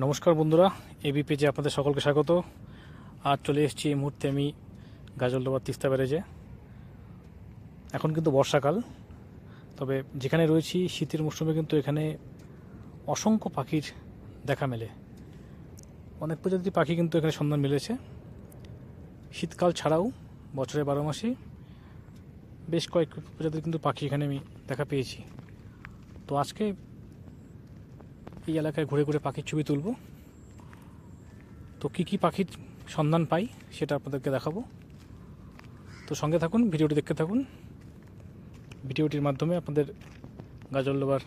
নমস্কার বন্ধুরা এবি পেজে আপনাদের সকলকে স্বাগত। আর চলে এসেছি এই মুহূর্তে আমি গাজলডোবা তিস্তা ব্যারেজে। এখন কিন্তু বর্ষাকাল, তবে যেখানে রয়েছি শীতের মরশুমে কিন্তু এখানে অসংখ্য পাখির দেখা মেলে। অনেক প্রজাতির পাখি কিন্তু এখানে সন্ধান মিলেছে। শীতকাল ছাড়াও বছরের বারো মাসে বেশ কয়েক প্রজাতির কিন্তু পাখি এখানে আমি দেখা পেয়েছি। তো আজকে এই এলাকায় ঘুরে ঘুরে পাখির ছবি তুলব। তো কী কী পাখির সন্ধান পাই সেটা আপনাদেরকে দেখাবো। তো সঙ্গে থাকুন, ভিডিওটি দেখতে থাকুন। ভিডিওটির মাধ্যমে আপনাদের গাজলডোবার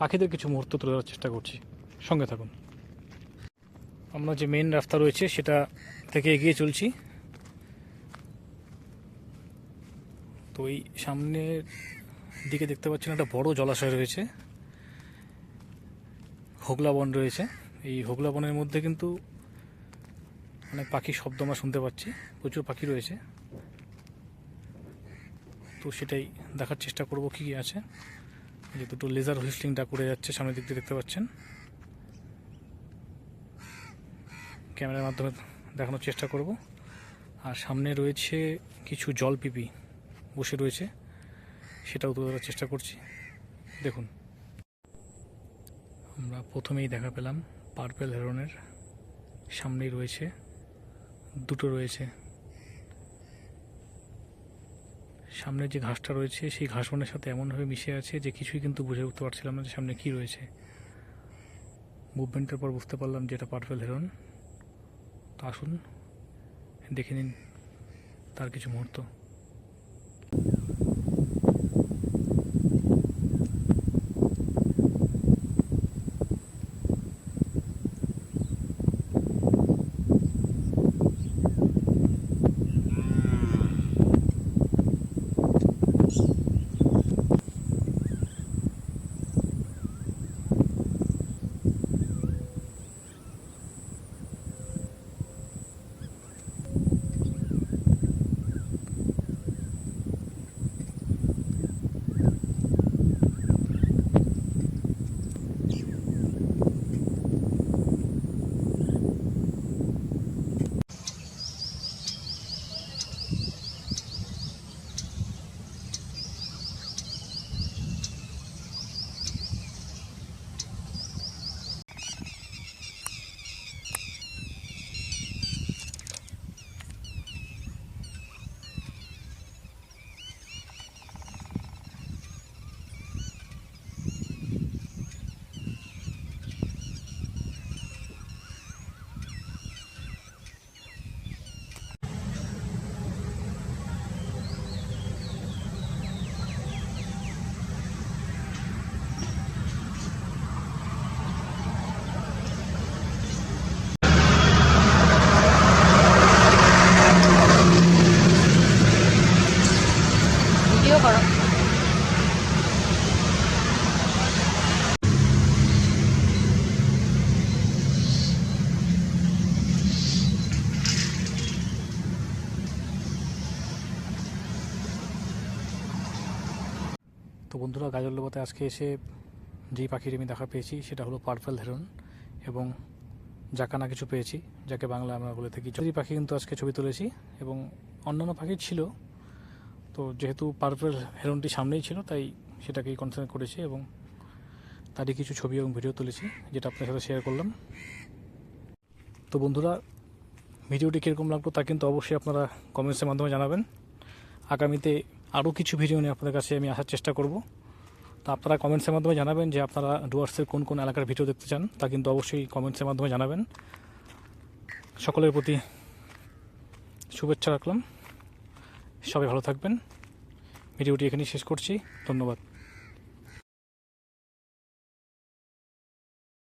পাখিদের কিছু মুহূর্ত তুলে ধরার চেষ্টা করছি। সঙ্গে থাকুন। আমরা যে মেন রাস্তা রয়েছে সেটা থেকে এগিয়ে চলছি। তো এই সামনের দিকে দেখতে পাচ্ছেন একটা বড় জলাশয় রয়েছে। হোগলা বন রয়েছে। এই হোগলা বনের মধ্যে কিন্তু অনেক পাখির শব্দ আমরা শুনতে পাচ্ছি। প্রচুর পাখি রয়েছে। তো সেটাই দেখার চেষ্টা করব কী কী আছে। যে দুটো লেজার হুইসলিং উড়ে যাচ্ছে সামনের দিক দিয়ে দেখতে পাচ্ছেন। ক্যামেরার মাধ্যমে দেখানোর চেষ্টা করব। আর সামনে রয়েছে কিছু জল পিপি বসে রয়েছে। সেটাও তুলে ধরার চেষ্টা করছি। দেখুন। আমরা প্রথমেই দেখা পেলাম পার্পেল হেরনের সামনেই রয়েছে, দুটো রয়েছে। সামনে যে ঘাসটা রয়েছে, সেই ঘাস বনের সাথে এমনভাবে মিশে আছে যে কিছুই কিন্তু বুঝে উঠতে পারছিলাম না যে সামনে কি রয়েছে। মুভমেন্টের পর বুঝতে পারলাম যে এটা পার্পেল হেরন। তো আসুন, দেখে নিন তার কিছু মুহূর্ত ভিডিও করো। তো বন্ধুরা গাজলডোবাতে আজকে এসে যেই পাখির আমি দেখা পেয়েছি, সেটা হলো পার্পেল হেরন এবং জাকানা কিছু পেয়েছি, যাকে বাংলা আমরা বলে থাকি। যদি পাখি কিন্তু আজকে ছবি তুলেছি এবং অন্যান্য পাখি ছিল তো যেহেতু পার্পেল হেরনটি সামনেই ছিল, তাই সেটাকেই কনসেন্ট্রেট করেছি এবং তারই কিছু ছবি এবং ভিডিও তুলেছি, যেটা আপনার সাথে শেয়ার করলাম। তো বন্ধুরা, ভিডিওটি কীরকম লাগল তা কিন্তু অবশ্যই আপনারা কমেন্টসের মাধ্যমে জানাবেন। আগামীতে আরও কিছু ভিডিও নিয়ে আপনাদের কাছে আমি আসার চেষ্টা করব। তো আপনারা কমেন্টসের মাধ্যমে জানাবেন যে আপনারা ডুয়ার্সের কোন কোন এলাকার ভিডিও দেখতে চান, তা কিন্তু অবশ্যই কমেন্টসের মাধ্যমে জানাবেন। সকলের প্রতি শুভেচ্ছা রাখলাম। সবাই ভালো থাকবেন। ভিডিওটি এখানেই শেষ করছি। ধন্যবাদ।